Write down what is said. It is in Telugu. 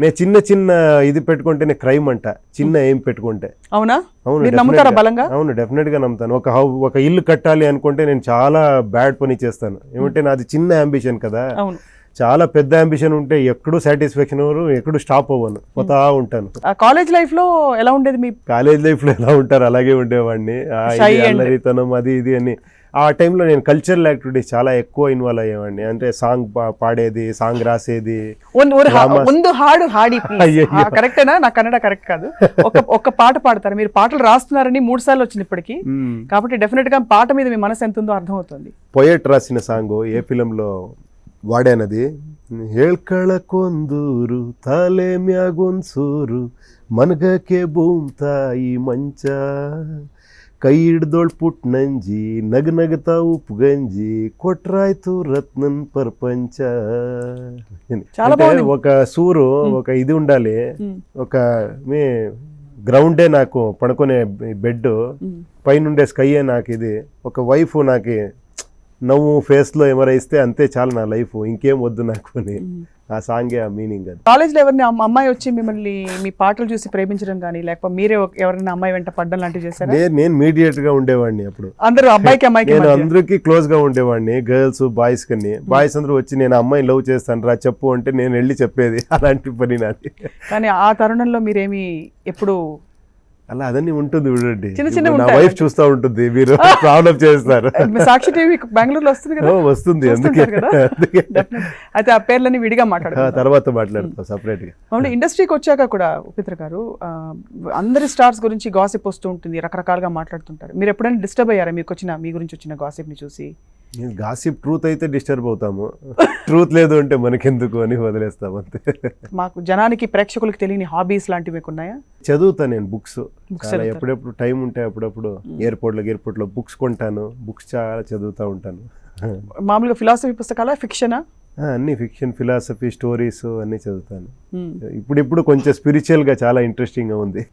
నేను చిన్న చిన్న ఇది పెట్టుకుంటేనే క్రైమ్ అంట. చిన్న ఏం పెట్టుకుంటే. అవునా? అవును నమ్ముతారా. బలంగా? అవును డెఫినెట్గా నమ్ముతాను. ఒక హౌ ఒక ఇల్లు కట్టాలి అనుకుంటే నేను చాలా బ్యాడ్ పని చేస్తాను. ఏమంటే నాది చిన్న అంబిషన్ కదా. అవును. చాలా పెద్ద అంబిషన్ ఉంటే ఎక్కడూ సాటిస్ఫాక్షన్ అవ్వను ఎక్కడూ స్టాప్ అవ్వను. పోతా hmm. ఉంటాను. కాలేజ్ లైఫ్లో ఎలా ఉండేది మీ కాలేజ్ లైఫ్లో ఎలా ఉంటారు అలాగే ఉండేవాడిని. అల్లరితనం అది ఇది అని. ఆ టైంలో నేను కల్చరల్ యాక్టివిటీస్ చాలా ఎక్కువ ఇన్వాల్వ్ అయ్యేవాడిని. అంటే సాంగ్ పాడేది సాంగ్ రాసేది ముందు హాడు హాడి కరెక్టేనా నా కన్నడ కరెక్ట్ కాదు. ఒక ఒక పాట పాడతారు. మీరు పాటలు రాస్తున్నారని మూడు సార్లు వచ్చింది ఇప్పటికి. Hmm. కాబట్టి డెఫినెట్గా పాట మీద మీ మనసు ఎంత ఉందో అర్థమవుతుంది. పోయట్ రాసిన సాంగ్ ఏ ఫిలిం లో వాడానది ಹೇಳ್ಕಳಕೊಂದೂರು ತಲೆ ಮ್ಯಾಗೊಂದ್ಸೂರು ಮನಗಕ್ಕೆ ಬೂಮ್ತಾಯಿ ಮಂಚ ಕೈ ಹಿಡ್ದೋಳ್ ಪುಟ್ನಂಜಿ ನಗ ನಗತಾ ಉಪ್ಗಂಜಿ ಕೊಟ್ರಾಯ್ತು రత్నన్ ప్రపంచ చాలా అంటే బాగుంది. ఒక సూరు ఒక ఇది ఉండాలి మ్మ్. ఒక మీ గ్రౌండే నాకు పడుకునే బెడ్ మ్మ్. పైనుండే స్కైయే నాకు ఇది ఒక వైఫ్ నాకు నవ్వు ఫేస్లో ఎమరైస్తే అంతే చాలు నా లైఫ్. ఇంకేం వద్దు నాకు అని ఆ సాంగే ఆ మీనింగ్ అది. కాలేజ్లో ఎవరిని అమ్మ- అమ్మాయి వచ్చి మిమ్మల్ని మీ పాటలు చూసి ప్రేమించడం కానీ లేకపోతే మీరే ఎవరైనా అమ్మాయి వెంట పడ్డం లాంటివి చేశారా? నేను నేను మీడియేట్గా ఉండేవాడిని అప్పుడు. అందరూ అబ్బాయికి అమ్మాయికి నేను. అందరికీ క్లోజ్గా ఉండేవాడిని గర్ల్స్ బాయ్స్ కని బాయ్స్ అందరూ వచ్చి నేను అమ్మాయిని లవ్ చేస్తాను రా చెప్పు అంటే నేను వెళ్ళి చెప్పేది. అలాంటి పని నాది. కానీ ఆ తరుణంలో మీరేమి ఎప్పుడు అలా అదన్నీ ఉంటుంది చూడండి. చిన్న ఇప్పుడు నా వైఫ్ చూస్తూ ఉంటుంది మీరు ప్రాబ్లం చేస్తారు. సాక్షి టీవీ బెంగళూరులో వస్తుంది కదా? వస్తుంది అందుకే. అయితే ఆ పేర్లన్నీ విడిగా ఆ, మాట్లాడుకుంటారు తర్వాత మాట్లాడతాం సపరేట్గా మామూలు ఇండస్ట్రీకి వచ్చాక కూడా ఉపేంద్ర గారు అందరి స్టార్స్ గురించి గాసిప్ వస్తూ ఉంటుంది రకరకాలుగా మాట్లాడుతుంటారు. మీరు ఎప్పుడైనా డిస్టర్బ్ అయ్యారా? మీకు వచ్చిన మీ గురించి వచ్చిన గాసిప్ని చూసి? గాసిప్ ట్రూత్ అయితే డిస్టర్బ్ అవుతాము. ట్రూత్ లేదు అంటే మనకెందుకు అని వదిలేస్తాం అంతే. మాకు జనానికి ప్రేక్షకులకు తెలియని హాబీస్ లాంటివి మీకు ఉన్నాయా? చదువుతా నేను బుక్స్. ఎప్పుడెప్పుడు టైం ఉంటే అప్పుడప్పుడు ఎయిర్పోర్ట్లో ఎయిర్పోర్ట్లో బుక్స్ కొంటాను. బుక్స్ చాలా చదువుతూ ఉంటాను. మామూలుగా ఫిలాసఫీ పుస్తకాలా ఫిక్షనా అన్ని ఫిక్షన్ ఫిలాసఫీ స్టోరీస్ అన్ని చదువుతాను. ఇప్పుడు ఇప్పుడు కొంచెం స్పిరిచువల్గా చాలా ఇంట్రెస్టింగ్గా ఉంది.